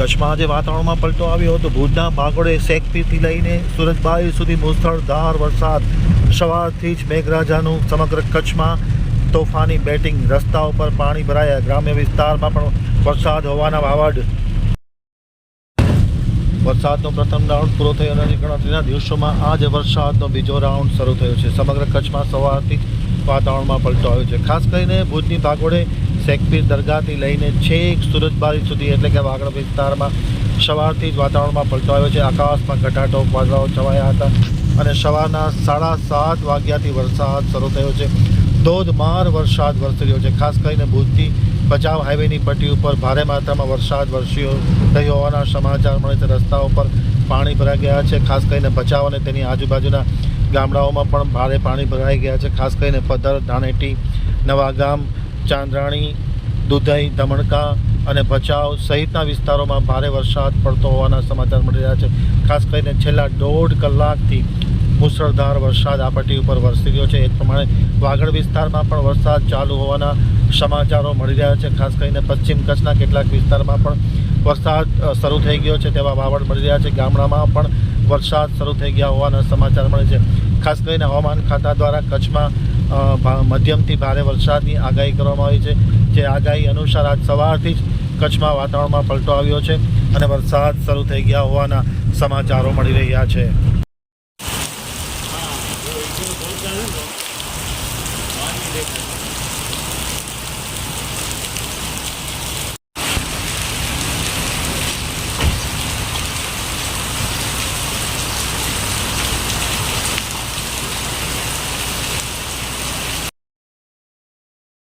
કચ્છમાં આજે વાતાવરણમાં પલટો આવ્યો હતો. ભુજના ભાગોળે શેકપીથી લઈને સુરતબારી સુધી મુસળધાર વરસાદ. સવારથી જ મેઘરાજાનું સમગ્ર કચ્છમાં તોફાની બેટિંગ. રસ્તા ઉપર પાણી ભરાયા. ગ્રામ્ય વિસ્તારમાં પણ વરસાદ હોવાના વાવડ. વરસાદનો પ્રથમ રાઉન્ડ પૂરો થયો અને ગણતરીના દિવસોમાં આજે વરસાદનો બીજો રાઉન્ડ શરૂ થયો છે. સમગ્ર કચ્છમાં સવારથી વાતાવરણમાં પલટો આવ્યો છે. ખાસ કરીને ભુજની ભાગોળે શેખપીર દરગાહથી લઈને છેક સુરતબારી સુધી, એટલે કે વાગડ વિસ્તારમાં સવારથી જ વાતાવરણમાં પલટો આવ્યો છે. આકાશમાં ઘટાટો વાદળાઓ છવાયા હતા અને સવારના સાડા સાત વાગ્યાથી વરસાદ શરૂ થયો છે. ધોધમાર વરસાદ વરસી રહ્યો છે. ખાસ કરીને ભુજથી ભચાઉ હાઈવેની પટ્ટી ઉપર ભારે માત્રામાં વરસાદ વરસ્યો રહ્યો હોવાના સમાચાર મળે છે. રસ્તાઓ પર પાણી ભરાઈ ગયા છે. ખાસ કરીને ભચાઉ અને તેની આજુબાજુના ગામડાઓમાં પણ ભારે પાણી ભરાઈ ગયા છે. ખાસ કરીને પધર ધાણેટી નવાગામ, ચાંદ્રાણી દુધઈ ધમણકા અને ભચાઉ સહિતના વિસ્તારોમાં ભારે વરસાદ પડતો હોવાના સમાચાર મળી રહ્યા છે. ખાસ કરીને છેલ્લા દોઢ કલાકથી મુસળધાર વરસાદ આ પટ્ટી ઉપર વરસી રહ્યો છે. એ પ્રમાણે વાગડ વિસ્તારમાં પણ વરસાદ ચાલુ હોવાના સમાચારો મળી રહ્યા છે. ખાસ કરીને પશ્ચિમ કચ્છના કેટલાક વિસ્તારમાં પણ વરસાદ શરૂ થઈ ગયો છે તેવા વાવડ મળી રહ્યા છે. ગામડામાં પણ વરસાદ શરૂ થઈ ગયા હોવાના સમાચાર મળે છે. ખાસ કરીને હવામાન ખાતા દ્વારા કચ્છમાં મધ્યમથી ભારે વરસાદની આગાહી કરવામાં આવી છે, જે આગાહી અનુસાર આજ સવારથી જ કચ્છમાં વાતાવરણમાં પલટો આવ્યો છે અને વરસાદ શરૂ થઈ ગયા હોવાના સમાચારો મળી રહ્યા છે. હા